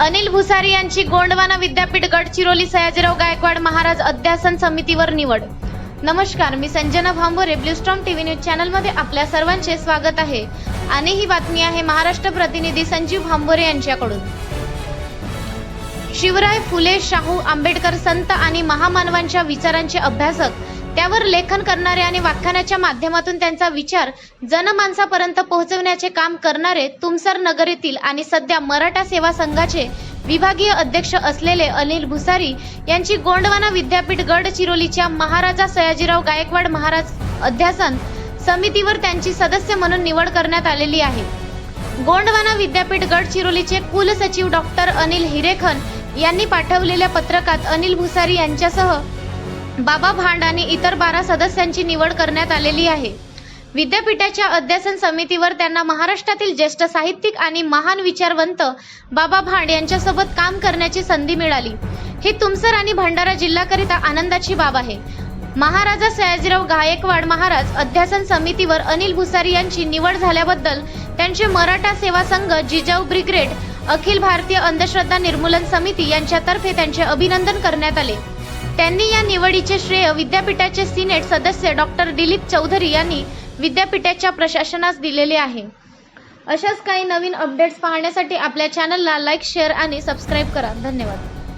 अनिल भुसारी यांची गोंडवाना विद्यापीठ गडचिरोली सयाजीराव गायकवाड महाराज अध्यासन समितीवर निवड. नमस्कार मी Sanjana Bhambore Bluestorm TV news चॅनलमध्ये आपल्या सर्वांचे स्वागत आहे. आणि ही बातमी आहे महाराष्ट्र प्रतिनिधी संजीव भांबोरे यांच्याकडून. शिवराय फुले शाहू आंबेडकर संत आणि महामानवांच्या विचारांचे अभ्यासक त्यावर लेखन करणारे आणि व्याख्यानाच्या माध्यमातून त्यांचा विचार जनमानसापर्यंत पोहोचवण्याचे काम करणारे तुमसर नगर येथील आणि सध्या मराठा सेवा संघाचे विभागीय अध्यक्ष असलेले अनिल भुसारी यांची गोंडवाना विद्यापीठ गडचिरोलीच्या महाराजा सयाजीराव गायकवाड महाराज अध्यासन समितीवर त्यांची सदस्य म्हणून निवड करण्यात आलेली आहे. गोंडवाना विद्यापीठ गडचिरोलीचे कुलसचिव डॉक्टर अनिल हिरेखन यांनी पाठवलेल्या पत्रकात अनिल भुसारी यांच्यासह बाबा भांड आणि इतर बारा सदस्यांची निवड करण्यात आलेली आहे. विद्यापीठाच्या अध्यासन समितीवर त्यांना महाराष्ट्रातील ज्येष्ठ साहित्यिक आणि महान विचारवंत बाबा भांड यांच्यासोबत काम करण्याची संधी मिळाली. ही तुमसर आणि भंडारा जिल्ह्याकरिता आनंदाची बाब आहे. महाराजा सयाजीराव गायकवाड महाराज अध्यासन समितीवर अनिल भुसारी यांची निवड झाल्याबद्दल त्यांचे मराठा सेवा संघ जिजाऊ ब्रिगेड अखिल भारतीय अंधश्रद्धा निर्मूलन समिती यांच्यातर्फे त्यांचे अभिनंदन करण्यात आले. त्यांनी या निवडीचे श्रेय विद्यापीठाचे सिनेट सदस्य डॉक्टर दिलीप चौधरी यांनी विद्यापीठाच्या प्रशासनास दिलेले आहे. अशाच काही नवीन अपडेट्स पाहण्यासाठी आपल्या चॅनलला लाईक शेअर आणि सबस्क्राईब करा. धन्यवाद.